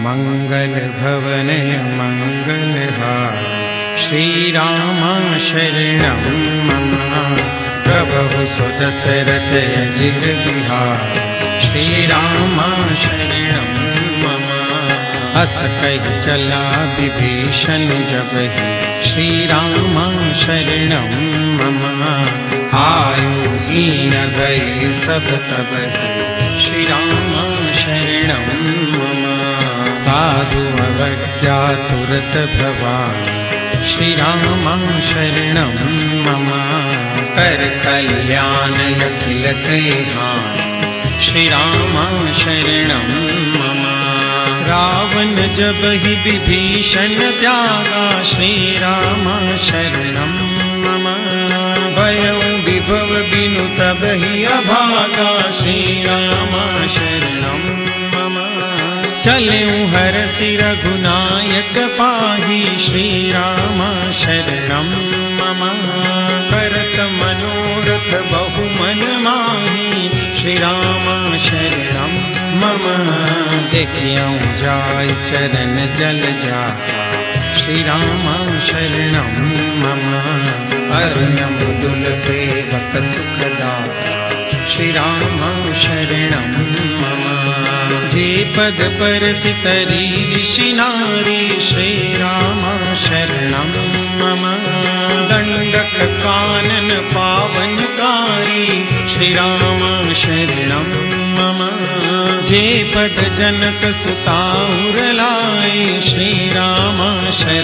मङ्गल भवनय मङ्गलहार श्रीरामा शरणं मम प्रभु सुदशरथ अजिर बिहार श्रीरामा शरणं मम अस कहि चला विभीषण जब ही श्रीरामा शरणं मम आयु हीन गए सब तब ही श्रीरामा शरणं साधु अवज्ञा तुरत भवान् श्रीरामा शरणं मम। कर कल्याण अखिल कैहान् श्रीरामा शरणं मम। रावण जब ही विभीषण त्यागा। श्रीरामा शरणं मम। भयं विभव बिनु तब ही अभागा। श्रीरामा शरणं मम। चलऊँ हर सिर रघुनायक पाही श्रीरामा शरणं। मम करत मनोरथ बहु मन माही श्रीरामा शरणं। मम देखियऊँ जाय चरण जल जा श्रीरामा शरणं। मम अर्णम दुल सेवक सुखदा श्रीरामा शरणं। पद पर सितरी ऋषि नारी श्रीरामा शरणं मम दण्डक कानन पावनकारी श्रीरामा शरणं मम। जे पद जनक सुताउर लाए श्रीरामा शरण